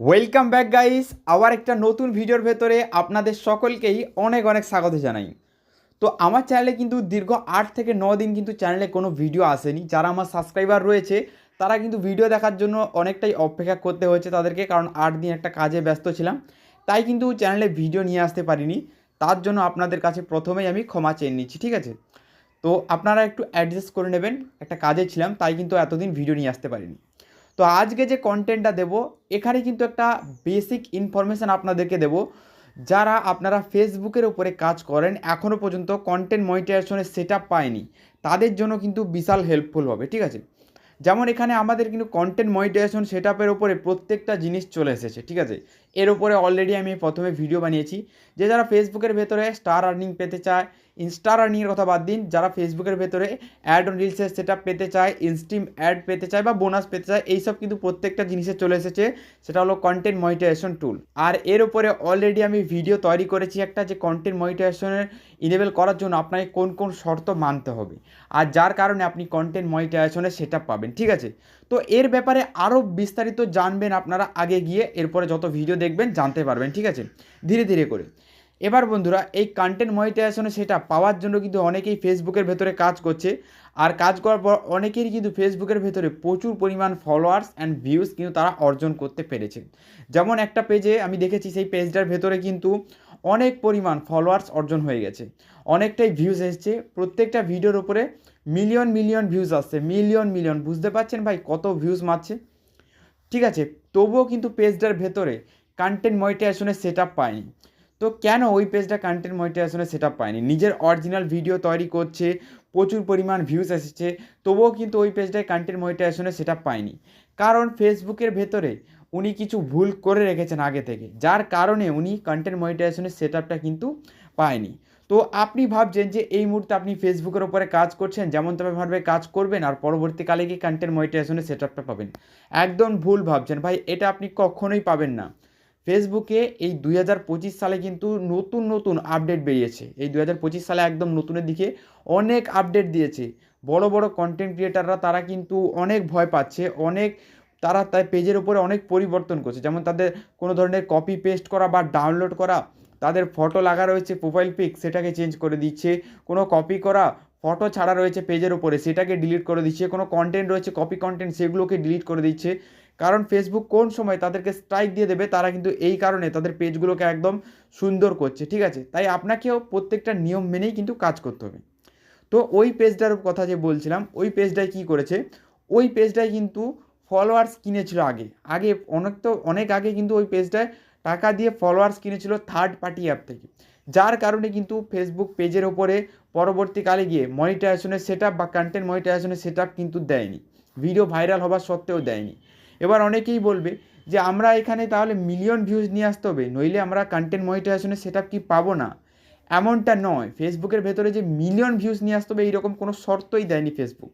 Welcome back guys আবার একটা নতুন ভিডিওর ভেতরে আপনাদের সকলকেই অনেক অনেক স্বাগত জানাই। তো আমার চ্যানেলে কিন্তু দীর্ঘ আট থেকে ন দিন কিন্তু চ্যানেলে কোনো ভিডিও আসেনি। যারা আমার সাবস্ক্রাইবার রয়েছে, তারা কিন্তু ভিডিও দেখার জন্য অনেকটাই অপেক্ষা করতে হয়েছে তাদেরকে, কারণ আট দিন একটা কাজে ব্যস্ত ছিলাম। তাই কিন্তু চ্যানেলে ভিডিও নিয়ে আসতে পারিনি। তার জন্য আপনাদের কাছে প্রথমেই আমি ক্ষমা চেয়ে নিচ্ছি, ঠিক আছে? তো আপনারা একটু অ্যাডজাস্ট করে নেবেন। একটা কাজে ছিলাম, তাই কিন্তু এতদিন ভিডিও নিয়ে আসতে পারিনি। তো আজকে যে কন্টেন্টটা দেব, এখানে কিন্তু একটা বেসিক ইনফরমেশান আপনাদেরকে দেব। যারা আপনারা ফেসবুকের উপরে কাজ করেন এখনও পর্যন্ত কন্টেন্ট মনিটাইজেশনের সেট আপ পায়নি, তাদের জন্য কিন্তু বিশাল হেল্পফুল হবে, ঠিক আছে? যেমন এখানে আমাদের কিন্তু কন্টেন্ট মনিটাইজেশন সেট আপের ওপরে প্রত্যেকটা জিনিস চলে এসেছে, ঠিক আছে? এর উপরে অলরেডি আমি প্রথমে ভিডিও বানিয়েছি। যে যারা ফেসবুকের ভেতরে স্টার আর্নিং পেতে চায় ইনস্টার আর্নিংয়ের কথা বাদ দিন, যারা ফেসবুকের ভেতরে অ্যাড রিলসের সেট পেতে চায় ইনস্টিম অ্যাড পেতে চায় বা বোনাস পেতে চায়, এইসব কিন্তু প্রত্যেকটা জিনিসে চলে এসেছে। সেটা হলো কন্টেন্ট মনিটাইজেশন টুল আর এর উপরে অলরেডি আমি ভিডিও তৈরি করেছি একটা যে কন্টেন্ট মনিটাইজেশনের ইনেবল করার জন্য আপনাকে কোন কোন শর্ত মানতে হবে। আর যার কারণে আপনি কন্টেন্ট মনিটাইজেশনের সেট পাবেন, ঠিক আছে? তো এর ব্যাপারে আরও বিস্তারিত জানবেন আপনারা আগে গিয়ে, এরপরে যত ভিডিও দেখবেন জানতে পারবেন, ঠিক আছে? ধীরে ধীরে করে। এবার বন্ধুরা, এই কন্টেন্ট মনিটাইজেশনে সেটা পাওয়ার জন্য কিন্তু অনেকেই ফেসবুকের ভেতরে কাজ করছে। আর কাজ করার পর অনেকেরই কিন্তু ফেসবুকের ভেতরে প্রচুর পরিমাণ ফলোয়ার্স অ্যান্ড ভিউজ কিন্তু তারা অর্জন করতে পেরেছে। যেমন একটা পেজে আমি দেখেছি, সেই পেজটার ভেতরে কিন্তু অনেক পরিমাণ ফলোয়ার্স অর্জন হয়ে গেছে। অনেকটাই ভিউজ এসছে। প্রত্যেকটা ভিডিওর উপরে মিলিয়ন মিলিয়ন ভিউজ আসছে। মিলিয়ন মিলিয়ন বুঝতে পারছেন ভাই কত ভিউজ মারছে? ঠিক আছে, তবুও কিন্তু পেজটার ভেতরে কন্টেন্ট মনিটাইজেশনের সেট আপ পায়নি। তো কেন ওই পেজটা কন্টেন্ট মনিটাইজেশনের সেট আপ পায়নি? নিজের অরিজিনাল ভিডিও তৈরি করছে, প্রচুর পরিমাণ ভিউজ এসেছে, তবুও কিন্তু ওই পেজটায় কন্টেন্ট মনিটাইজেশনের সেট আপ পায়নি। কারণ ফেসবুকের ভেতরে উনি কিছু ভুল করে রেখেছেন আগে থেকে, যার কারণে উনি কন্টেন্ট মনিটাইজেশনের সেট আপটা কিন্তু পায়নি। তো আপনি ভাবছেন যে এই মুহূর্তে আপনি ফেসবুকের ওপরে কাজ করছেন, যেমন তেমনভাবে কাজ করবেন, আর পরবর্তীকালে গিয়ে কন্টেন্ট মনিটাইজেশনের সেট আপটা পাবেন। একদম ভুল ভাবছেন। ভাই, এটা আপনি কখনোই পাবেন না। ফেসবুকে এই দুই হাজার পঁচিশ সালে কিন্তু নতুন নতুন আপডেট বেরিয়েছে। এই দুই হাজার পঁচিশ সালে একদম নতুনের দিকে অনেক আপডেট দিয়েছে। বড় বড় কন্টেন্ট ক্রিয়েটাররা তারা কিন্তু অনেক ভয় পাচ্ছে, অনেক তারা তাই পেজের উপরে অনেক পরিবর্তন করছে। যেমন তাদের কোনো ধরনের কপি পেস্ট করা বা ডাউনলোড করা, তাদের ফটো লাগা রয়েছে প্রোফাইল পিক সেটাকে চেঞ্জ করে দিচ্ছে। কোনো কপি করা ফটো ছাড়া রয়েছে পেজের উপরে, সেটাকে ডিলিট করে দিচ্ছে। কোনো কন্টেন্ট রয়েছে কপি কন্টেন্ট সেগুলোকে ডিলিট করে দিচ্ছে। কারণ ফেসবুক কোন সময় তাদেরকে স্ট্রাইক দিয়ে দেবে, তারা কিন্তু এই কারণে তাদের পেজগুলোকে একদম সুন্দর করছে, ঠিক আছে? তাই আপনাকেও প্রত্যেকটা নিয়ম মেনেই কিন্তু কাজ করতে হবে। তো ওই পেজটার কথা যে বলছিলাম, ওই পেজটায় কী করেছে? ওই পেজটায় কিন্তু ফলোয়ার্স কিনেছিল আগে। আগে অনেক তো, অনেক আগে কিন্তু ওই পেজটায় টাকা দিয়ে ফলোয়ার্স কিনেছিল থার্ড পার্টি অ্যাপ থেকে। যার কারণে কিন্তু ফেসবুক পেজের ওপরে পরবর্তীকালে গিয়ে মনিটাইজেশনের সেট বা কন্টেন্ট মনিটাইজেশনের সেট কিন্তু দেয়নি। ভিডিও ভাইরাল হবার সত্ত্বেও দেয়নি। এবার অনেকেই বলবে যে, আমরা এখানে তাহলে মিলিয়ন ভিউজ নিয়ে আসতে হবে, নইলে আমরা কন্টেন্ট মনিটাইজেশনের সেট কি পাবো না? এমনটা নয়। ফেসবুকের ভেতরে যে মিলিয়ন ভিউজ নিয়ে আসতে হবে, এইরকম কোনো শর্তই দেয়নি ফেসবুক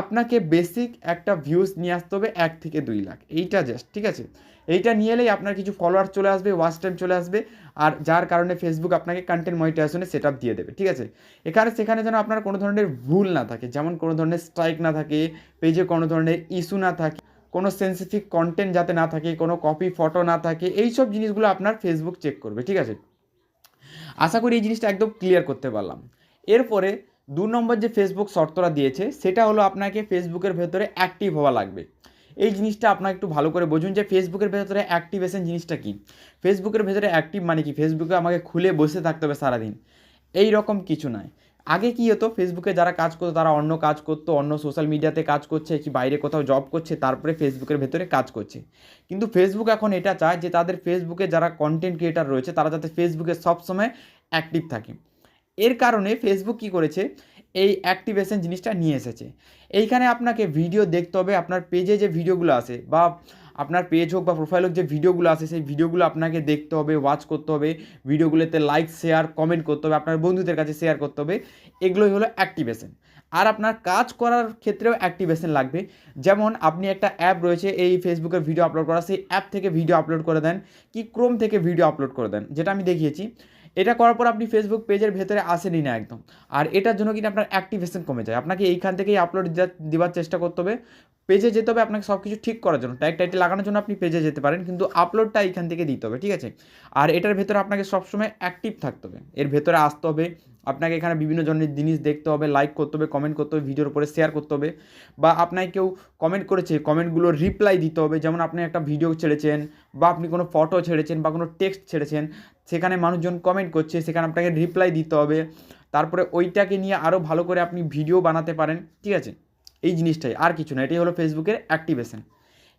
আপনাকে বেসিক একটা ভিউজ নিয়ে আসতে হবে এক থেকে দুই লাখ। এইটা জাস্ট ঠিক আছে? এইটা নিয়ে এলেই আপনার কিছু ফলোয়ার চলে আসবে ওয়াচ টাইম চলে আসবে, আর যার কারণে ফেসবুক আপনাকে কন্টেন্ট মনিটাইজেশনে সেট দিয়ে দেবে, ঠিক আছে? এখানে, সেখানে যেন আপনার কোনো ধরনের ভুল না থাকে, যেমন কোনো ধরনের স্ট্রাইক না থাকে পেজে কোনো ধরনের ইস্যু না থাকে। কোনো সেন্সিটিভ কন্টেন্ট যাতে না থাকে, কোনো কপি ফটো না থাকে এই সব জিনিসগুলো আপনার ফেসবুক চেক করবে, ঠিক আছে? আশা করি এই জিনিসটা একদম ক্লিয়ার করতে পারলাম। এরপরে দু নম্বর যে ফেসবুক শর্তটা দিয়েছে, সেটা হলো আপনাকে ফেসবুকের ভেতরে অ্যাক্টিভ হওয়া লাগবে। এই জিনিসটা আপনার একটু ভালো করে বুঝুন যে ফেসবুকের ভেতরে অ্যাক্টিভেশন জিনিসটা কী? ফেসবুকের ভেতরে অ্যাক্টিভ মানে কি? ফেসবুকে আমাকে খুলে বসে থাকতে হবে সারাদিন। এই রকম কিছু নয়। আগে কী হতো? ফেসবুকে যারা কাজ করতো, তারা অন্য কাজ করতো, অন্য সোশ্যাল মিডিয়াতে কাজ করছে, কি বাইরে কোথাও জব করছে, তারপরে ফেসবুকের ভেতরে কাজ করছে। কিন্তু ফেসবুক এখন এটা চায় যে, তাদের ফেসবুকে যারা কন্টেন্ট ক্রিয়েটার রয়েছে, তারা যাতে ফেসবুকে সবসময় অ্যাক্টিভ থাকে। এর কারণে ফেসবুক কী করেছে? এই অ্যাক্টিভেশন জিনিসটা নিয়ে এসেছে। এইখানে আপনাকে ভিডিও দেখতে হবে, আপনার পেজে যে ভিডিওগুলো আসে বা আপনার পেজ হোক বা প্রোফাইল হোক যে ভিডিওগুলো আসে সেই ভিডিওগুলো আপনাকে দেখতে হবে ওয়াচ করতে হবে। ভিডিওগুলোতে লাইক শেয়ার কমেন্ট করতে হবে, আপনার বন্ধুদের কাছে শেয়ার করতে হবে। এগুলোই হলো অ্যাক্টিভেশন আর আপনার কাজ করার ক্ষেত্রেও অ্যাক্টিভেশন লাগবে। যেমন আপনি একটা অ্যাপ রয়েছে, এই ফেসবুকের ভিডিও আপলোড করা, সেই অ্যাপ থেকে ভিডিও আপলোড করে দেন, কি ক্রোম থেকে ভিডিও আপলোড করে দেন, যেটা আমি দেখিয়েছি। এটা করার পর আপনি ফেসবুক পেজের ভেতরে আসেনি না একদম। আর এটার জন্য কিন্তু আপনার অ্যাক্টিভেশন কমে যায়। আপনাকে এইখান থেকেই আপলোড দেওয়ার চেষ্টা করতে হবে। পেজে যেতে হবে আপনাকে সব কিছু ঠিক করার জন্য। ট্যাগ টাইটেল লাগানোর জন্য আপনি পেজে যেতে পারেন, কিন্তু আপলোডটা এইখান থেকে দিতে হবে, ঠিক আছে? আর এটার ভেতরে আপনাকে সবসময় অ্যাক্টিভ থাকতে হবে। এর ভেতরে আসতে হবে আপনাকে এখানে বিভিন্ন ধরনের জিনিস দেখতে হবে লাইক করতে হবে কমেন্ট করতে হবে ভিডিওর উপরে শেয়ার করতে হবে বা আপনাকে কেউ কমেন্ট করেছে কমেন্টগুলোর রিপ্লাই দিতে হবে। যেমন আপনি একটা ভিডিও ছেড়েছেন বা আপনি কোনো ফটো ছেড়েছেন বা কোনো টেক্সট ছেড়েছেন, সেখানে মানুষজন কমেন্ট করছে, সেখানে আপনাকে রিপ্লাই দিতে হবে। তারপরে ওইটাকে নিয়ে আরও ভালো করে আপনি ভিডিও বানাতে পারেন, ঠিক আছে? এই জিনিসটাই, আর কিছু না, এটাই হলো ফেসবুকের অ্যাক্টিভেশন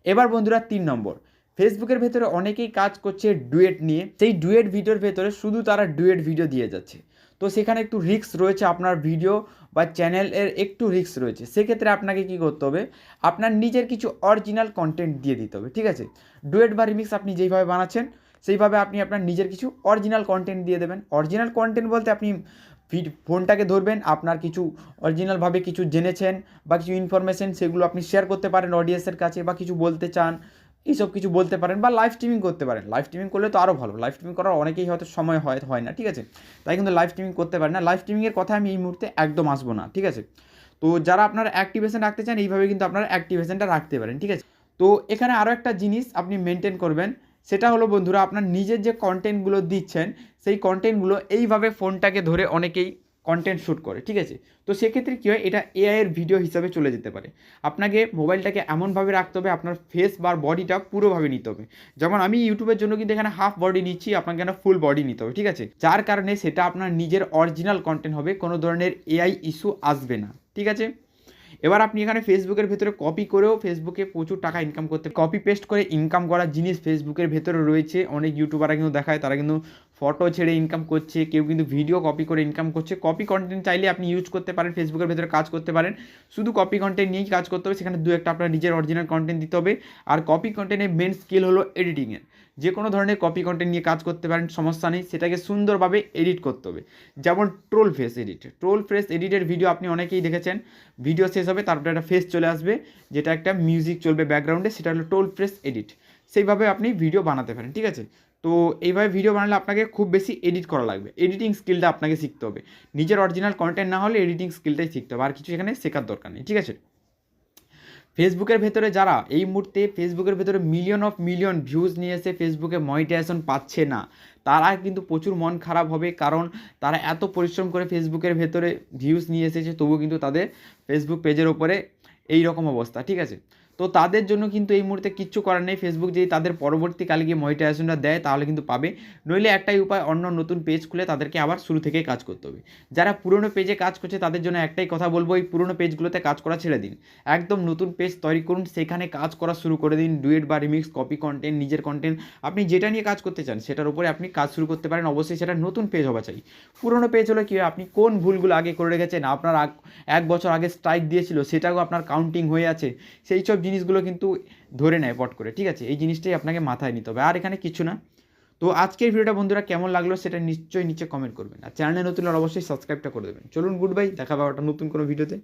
এবার বন্ধুরা, তিন নম্বর ফেসবুকের ভেতরে অনেকেই কাজ করছে ডুয়েট নিয়ে। সেই ডুয়েট ভিডিওর ভেতরে শুধু তারা ডুয়েট ভিডিও দিয়ে যাচ্ছে। তো সেখানে একটু রিস্ক রয়েছে আপনার ভিডিও বা চ্যানেলের একটু রিস্ক রয়েছে। সেক্ষেত্রে আপনাকে কী করতে হবে? আপনার নিজের কিছু অরিজিনাল কন্টেন্ট দিয়ে দিতে হবে, ঠিক আছে? ডুয়েট বা রিমিক্স আপনি যেইভাবে বানাচ্ছেন, সেইভাবে আপনি আপনার নিজের কিছু অরিজিনাল কন্টেন্ট দিয়ে দেবেন। অরিজিনাল কন্টেন্ট বলতে আপনি ফোনটাকে ধরবেন, আপনার কিছু অরিজিনালভাবে কিছু জেনেছেন বা কিছু ইনফরমেশন সেগুলো আপনি শেয়ার করতে পারেন অডিয়েন্সের কাছে বা কিছু বলতে চান এইসব কিছু বলতে পারেন বা লাইভ স্ট্রিমিং করতে পারেন। লাইভ স্ট্রিমিং করলে তো আরও ভালো। লাইভ স্ট্রিমিং করার অনেকেই হয়তো সময় হয় হয় না, ঠিক আছে? তাই কিন্তু লাইভ স্ট্রিমিং করতে পারেন না। লাইভ স্ট্রিমিংয়ের কথা আমি এই মুহূর্তে একদম আসব না, ঠিক আছে? তো যারা আপনার অ্যাক্টিভেশন রাখতে চান, এইভাবে কিন্তু আপনারা অ্যাক্টিভেশনটা রাখতে পারেন, ঠিক আছে? তো এখানে আরও একটা জিনিস আপনি মেনটেন করবেন। সেটা হলো, বন্ধুরা, আপনার নিজের যে কন্টেন্টগুলো দিচ্ছেন, সেই কন্টেন্টগুলো এইভাবে ফোনটাকে ধরে অনেকেই কন্টেন্ট শ্যুট করে, ঠিক আছে? তো সেক্ষেত্রে কী হয়, এটা এআইয়ের ভিডিও হিসাবে চলে যেতে পারে। আপনাকে মোবাইলটাকে এমনভাবে রাখতে হবে, আপনার ফেস বা বডিটা পুরোভাবে নিতে হবে। যেমন আমি ইউটিউবের জন্য কিন্তু এখানে হাফ বডি নিচ্ছি, আপনাকে এখানে ফুল বডি নিতে হবে, ঠিক আছে? যার কারণে সেটা আপনার নিজের অরিজিনাল কন্টেন্ট হবে, কোনো ধরনের এআই ইস্যু আসবে না, ঠিক আছে? এবার আপনি এখানে ফেসবুকের ভেতরে কপি করেও ফেসবুকে প্রচুর টাকা ইনকাম করতে কপি পেস্ট করে ইনকাম করার জিনিস ফেসবুকের ভেতরে রয়েছে। অনেক ইউটিউবাররা কিন্তু দেখায়, তারা কিন্তু ফটো ছেড়ে ইনকাম করছে, কেউ কিন্তু ভিডিও কপি করে ইনকাম করছে। কপি কন্টেন্ট চাইলে আপনি ইউজ করতে পারেন ফেসবুকের ভেতরে কাজ করতে পারেন। শুধু কপি কন্টেন্ট নিয়েই কাজ করতে হবে, সেখানে দু একটা আপনার নিজের অরিজিনাল কন্টেন্ট দিতে হবে। আর কপি কন্টেন্টের মেন স্কিল হলো এডিটিংয়ের যে কোনো ধরনের কপি কন্টেন্ট নিয়ে কাজ করতে পারেন, সমস্যা নেই। সেটাকে সুন্দরভাবে এডিট করতে হবে। যেমন troll face edit troll face এডিটের video আপনি অনেকেই দেখেছেন। ভিডিও শেষ হবে, তারপরে একটা ফেস চলে আসবে, যেটা একটা মিউজিক চলবে ব্যাকগ্রাউন্ডে সেটা হলো ট্রোল ফেস এডিট সেইভাবে আপনি ভিডিও বানাতে পারেন, ঠিক আছে? তো এইভাবে ভিডিও বানালে আপনাকে খুব বেশি এডিট করা লাগবে। এডিটিং স্কিলটা আপনাকে শিখতে হবে। নিজের অরিজিনাল কন্টেন্ট না হলে এডিটিং স্কিলটাই শিখতে হবে। আর কিছু এখানে শেখার দরকার নেই, ঠিক আছে? ফেসবুকের ভেতরে যারা এই মুহূর্তে ফেসবুকের ভেতরে মিলিয়ন অফ মিলিয়ন ভিউজ নিয়ে এসে ফেসবুকে মনিটাইজেশন পাচ্ছে না, তারা কিন্তু প্রচুর মন খারাপ হবে কারণ তারা এত পরিশ্রম করে ফেসবুকের ভেতরে ভিউজ নিয়ে এসেছে, তবুও কিন্তু তাদের ফেসবুক পেজের ওপরে এই রকম অবস্থা, ঠিক আছে? তো তাদের জন্য কিন্তু এই মুহূর্তে কিচ্ছু করার নেই। ফেসবুক যদি তাদের পরবর্তীকালে গিয়ে মনিটাইজেশনটা দেয়, তাহলে কিন্তু পাবে। নইলে একটাই উপায়, অন্য নতুন পেজ খুলে তাদেরকে আবার শুরু থেকে কাজ করতে হবে। যারা পুরনো পেজে কাজ করছে, তাদের জন্য একটাই কথা বলব, এই পুরনো পেজগুলোতে কাজ করা ছেড়ে দিন। একদম নতুন পেজ তৈরি করুন, সেখানে কাজ করা শুরু করে দিন। ডুয়েট বা রিমিক্স কপি কন্টেন্ট নিজের কন্টেন্ট আপনি যেটা নিয়ে কাজ করতে চান, সেটার উপরে আপনি কাজ শুরু করতে পারেন। অবশ্যই সেটা নতুন পেজ হওয়া চাই। পুরনো পেজ হলে কী, আপনি কোন ভুলগুলো আগে করে রেখেছেন? আপনার এক বছর আগে স্ট্রাইক দিয়েছিল, সেটাও আপনার কাউন্টিং হয়ে আছে। সেই সব জিনিসগুলো কিন্তু ধরে নেয় পট করে, ঠিক আছে? এই জিনিসটাই আপনাকে মাথায় নিতে হবে। আর এখানে কিছু না। তো আজকের ভিডিওটা বন্ধুরা কেমন লাগল সেটা নিশ্চয়ই নিচে কমেন্ট করবেন। আর চ্যানেলে নতুন হলে অবশ্যই সাবস্ক্রাইবটা করে দেবেন। চলুন গুড বাই দেখা পাওয়াটা নতুন কোনো ভিডিওতে